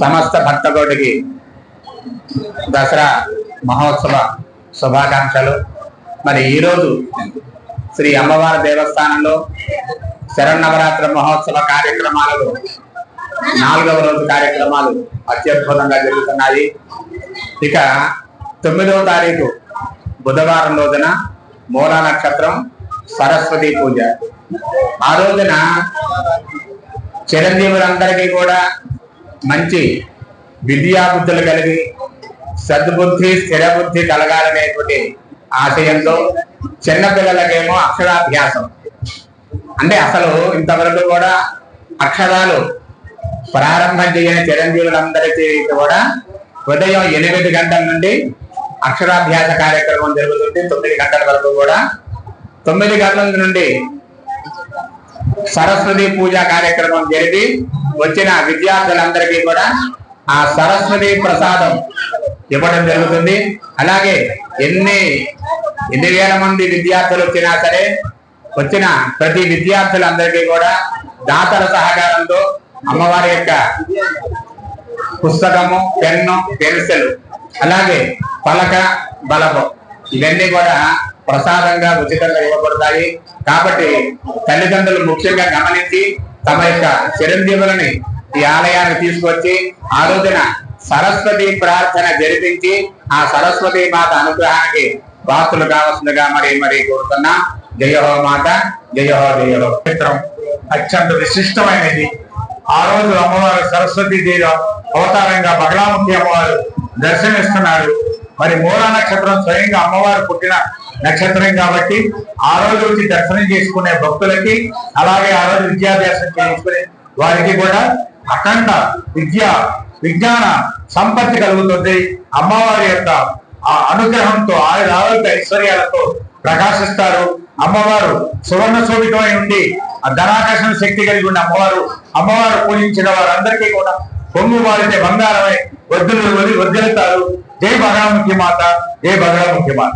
సమస్త భక్తకోటికి దసరా మహోత్సవ శుభాకాంక్షలు. మరి ఈరోజు శ్రీ అమ్మవారి దేవస్థానంలో శరన్నవరాత్రి మహోత్సవ కార్యక్రమాలలో నాలుగవ రోజు కార్యక్రమాలు అత్యద్భుతంగా జరుగుతున్నాయి. ఇక తొమ్మిదవ తారీఖు బుధవారం రోజున మూలా నక్షత్రం సరస్వతి పూజ. ఆ రోజున చిరంజీవులందరికీ కూడా మంచి విద్యాబుద్ధులు కలిగి సద్బుద్ధి స్థిరబుద్ధి కలగాలనేటువంటి ఆశయంతో చిన్నపిల్లలకేమో అక్షరాభ్యాసం. అంటే అసలు ఇంతవరకు కూడా అక్షరాలు ప్రారంభం చేయని చిరంజీవులందరికీ కూడా ఉదయం ఎనిమిది గంటల నుండి అక్షరాభ్యాస కార్యక్రమం జరుగుతుంది. తొమ్మిది గంటల వరకు కూడా. తొమ్మిది గంటల నుండి సరస్వతి పూజ కార్యక్రమం జరిపి వచ్చిన విద్యార్థులందరికీ కూడా ఆ సరస్వతి ప్రసాదం ఇవ్వడం జరుగుతుంది. అలాగే ఎన్ని ఎన్ని వేల మంది విద్యార్థులు వచ్చినా సరే వచ్చిన ప్రతి విద్యార్థులందరికీ కూడా దాతల సహకారంతో అమ్మవారి యొక్క పుస్తకము పెన్ను పెన్సిల్ అలాగే పలక బలపం ఇవన్నీ కూడా ప్రసాదంగా ఉచితంగా ఇవ్వబడతాయి. కాబట్టి తల్లిదండ్రులు ముఖ్యంగా గమనించి తమ యొక్క చిరంజీవులని ఈ ఆలయానికి తీసుకొచ్చి ఆ రోజున సరస్వతి ప్రార్థన జరిపించి ఆ సరస్వతి మాత అనుగ్రహానికి వాస్తులు కావలసిందిగా మరి మరి కోరుతున్నా. జయహో మాత జయహో జయహో చిత్రం అత్యంత విశిష్టమైనది. ఆ రోజు అమ్మవారు సరస్వతి దేవి అవతారంగా బగలాముఖి అమ్మవారు దర్శనమిస్తున్నారు. మరి మూలా నక్షత్రం స్వయంగా అమ్మవారు పుట్టిన నక్షత్రం కాబట్టి ఆ రోజు వచ్చి దర్శనం చేసుకునే భక్తులకి అలాగే ఆ రోజు విద్యాభ్యాసం చేసుకునే వారికి కూడా అఖండ విద్య విజ్ఞాన సంపత్తి కలుగుతుంది. అమ్మవారి యొక్క ఆ అనుగ్రహంతో ఆయుర ఆరోగ్య ఐశ్వర్యాలతో ప్రకాశిస్తారు. అమ్మవారు సువర్ణ శోభితమై ఉండి ధనాకర్షణ శక్తి కలిగి ఉన్న అమ్మవారు అమ్మవారు పూజించిన వారందరికీ కూడా పొంగు వారితే బంగారమై వద్దులు వదిలి వదిలుతారు జై బగలాముఖి మాత జై బగలాముఖి మాత.